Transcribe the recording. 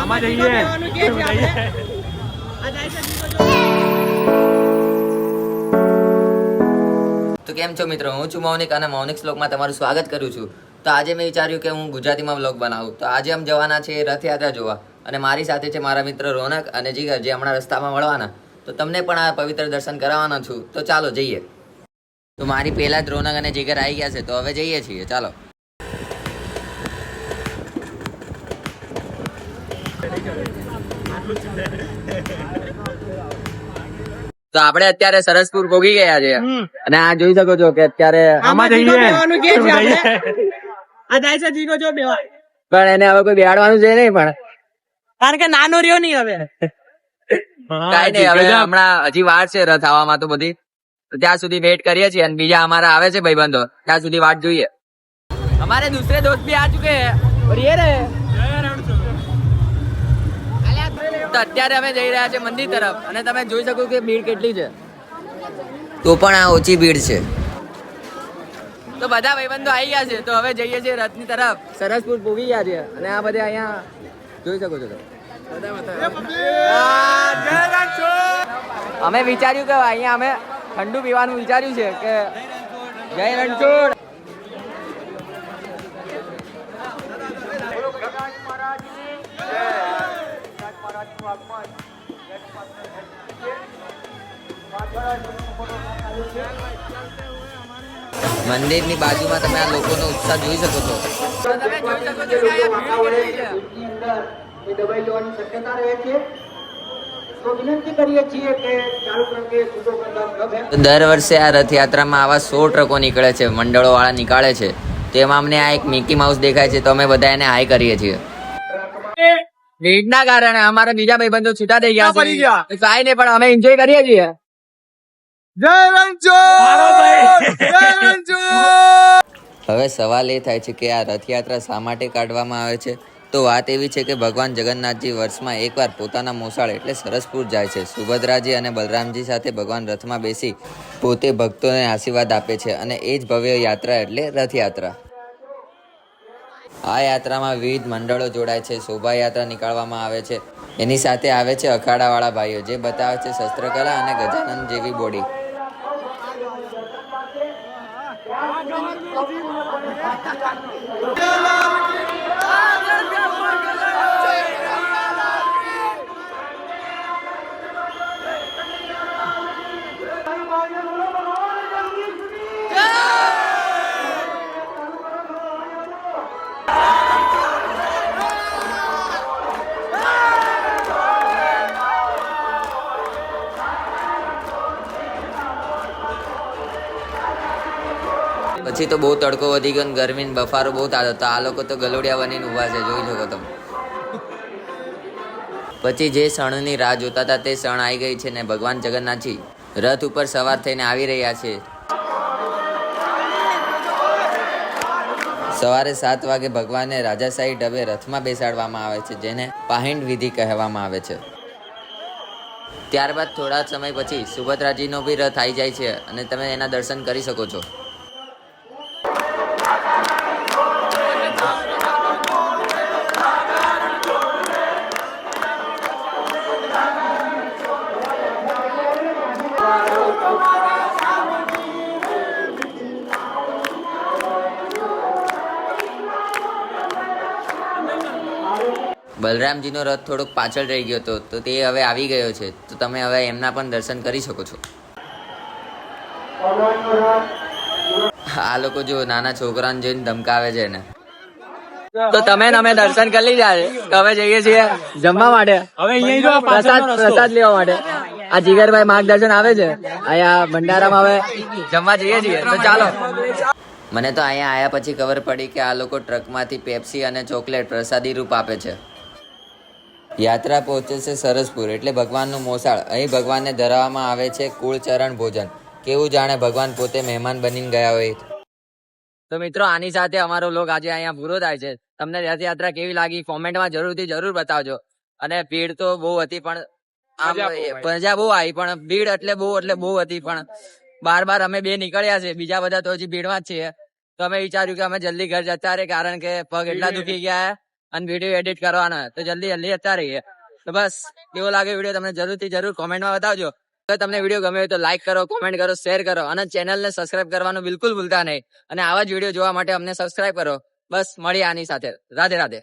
આમાં જઈએ. તો કેમ છો મિત્રો? હું છું મૌનિક અને મૌનિક શ્લોકમાં તમારું સ્વાગત કરું છું. તો આજે મેં વિચાર્યું કે હું ગુજરાતીમાં વ્લોગ બનાવું. તો આજે અમે જવાના છે રથયાત્રા જોવા. અને મારી સાથે છે મારા મિત્ર રોનક અને જીગર જે હમણાં રસ્તામાં મળવાના તો તમને પણ આ પવિત્ર દર્શન કરાવવાના છું. તો ચાલો જઈએ. તો મારી પહેલા જ રોનક અને જીગર આવી ગયા છે. તો હવે જઈએ છીએ. ચાલો. તો આપણે અત્યારે સરસપુર પહોંચી ગયા છે અને આ જોઈ શકો છો કે અત્યારે આમાં જઈએ આ જાય છે જીગો જો બેવા પણ એને હવે કોઈ બેહાડવાનું છે નહીં પણ કારણ કે નાનો રહ્યો નહીં હવે કાઈ નહીં હવે હમણાં હજી વાર છે રથ આવવામાં તો બધી તો ત્યાં સુધી વેઇટ કરીએ છીએ અને બીજા અમારા આવે છે ભાઈબંધો ત્યાં સુધી વાટ જોઈએ हमारे दूसरे दोस्त भी आ चुके हैं और ये रहे તો અત્યારે અમે જઈ રહ્યા છે મંદિર તરફ. અને તમે જોઈ શકો કે ભીડ કેટલી છે. તો પણ આ ઓછી ભીડ છે. તો બધા ભાઈબંધો આવી ગયા છે. તો હવે જઈએ છીએ રથની તરફ. સરસપુર પૂગી ગયા છે. અને આ બધા અહીંયા જોઈ શકો છો અમે વિચાર્યું કે અહીંયા અમે ઠંડુ પીવાનું વિચાર્યું છે કે જય રણછોડ. મંદિરની બાજુમાં તમે આ લોકોનો ઉત્સાહ જોઈ શકો છો. દર વર્ષે આ રથયાત્રામાં આવા સો ટ્રકો નીકળે છે મંડળો વાળા નીકાળે છે. તેમાં અમને આ એક મિકી માઉસ દેખાય છે તો અમે બધા એને હાઈ કરીએ છીએ. ભીડના કારણે અમારા બીજા ભાઈબંધો છૂટા થઈ ગયા. છે. કાંઈ નહીં પણ અમે એન્જોય કરીએ છીએ. હવે સવાલ એ થાય છે કે આ રથયાત્રા શા માટે કાઢવામાં આવે છે? તો વાત એવી છે કે ભગવાન જગન્નાથજી વર્ષમાં એકવાર પોતાના મોસાળ એટલે સરસપુર જાય છે. સુભદ્રાજી અને બલરામજી સાથે ભગવાન રથમાં બેસી પોતે ભક્તોને આશીર્વાદ આપે છે અને એ જ ભવ્ય યાત્રા એટલે રથયાત્રા. આ યાત્રામાં વિવિધ મંડળો જોડાય છે શોભાયાત્રા નીકાળવામાં આવે છે. એની સાથે આવે છે અખાડાવાળા ભાઈઓ જે બતાવે છે શસ્ત્રકલા અને ગજાનંદ જેવી બોડી. પછી તો બહુ તડકો વધી ગયો ગરમી બફારો બહુ થતો તો આ લોકો તો ગલોડિયા બનીને ઊભા છે, જોઈ શકો તમે. પછી જે સણની રાહ જોતા હતા તે શણ આવી ગઈ છે ને ભગવાન જગન્નાથજી રથ ઉપર સવાર થઈને આવી રહ્યા છે. સવારે સાત વાગે ભગવાનને રાજાશાહી ઢબે રથમાં બેસાડવામાં આવે છે, જેને પાહિંડ વિધિ કહેવામાં આવે છે. ત્યારબાદ થોડા સમય પછી સુભદ્રાજીનો બી રથ આવી જાય છે અને તમે એના દર્શન કરી શકો છો. બલરામજીનો રથ થોડોક પાછળ રહી ગયો હતો તો તે હવે આવી ગયો છે. તો તમે હવે એમના પણ દર્શન કરી શકો છો. આ લોકો જો નાના છોકરાને જોઈને ધમકાવે છે ને. તો તમે અમે દર્શન કરી લીધા છે. તો હવે જઈએ છીએ જમવા માટે. હવે અહીંયા પ્રસાદ પ્રસાદ લેવા માટે. આ જીગરભાઈ માર્ગદર્શન આવે છે. અહીંયા ભંડારામાં હવે જમવા જઈએ છીએ. તો ચાલો. મને તો અહીંયા આયા પછી ખબર પડી કે આ લોકો ટ્રકમાંથી પેપ્સી અને ચોકલેટ પ્રસાદી રૂપ આપે છે. યાત્રા પહોંચે છે સરસપુર એટલે ભગવાનનું મોસાળ. અહીં ભગવાનને ધરાવવામાં આવે છે કુળચરણ ભોજન. કેવું જાણે ભગવાન પોતે મહેમાન બનીને ગયા હોય. તો મિત્રો આની સાથે અમારો લોક આજે અહીંયા પૂરો થાય છે. તમને રથયાત્રા કેવી લાગી? કોમેન્ટમાં જરૂરથી જરૂર બતાવજો. અને ભીડ તો બહુ હતી પણ પ્રજા બહુ આવી. બહુ આવી પણ ભીડ એટલે બહુ એટલે બહુ હતી. પણ બાર બાર અમે બે નીકળ્યા છે બીજા બધા તો હજી ભીડમાં જ છીએ. તો અમે વિચાર્યું કે અમે જલ્દી ઘર જતા રહે કારણ કે પગ એટલા દુખી ગયા. અને વીડિયો એડિટ કરવાનો તો જલ્દી જલ્દી જતા રહીએ તો બસ, કેવો લાગે વીડિયો તમને જરૂરથી જરૂર કોમેન્ટમાં બતાવજો. તો તમને વીડિયો ગમે તો લાઈક કરો કોમેન્ટ કરો શેર કરો. અને ચેનલને સબસ્ક્રાઇબ કરવાનું બિલકુલ ભૂલતા નહીં. અને આવા જ વીડિયો જોવા માટે અમને સબસ્ક્રાઇબ કરો. બસ, મળીએ આની સાથે. રાધે રાધે.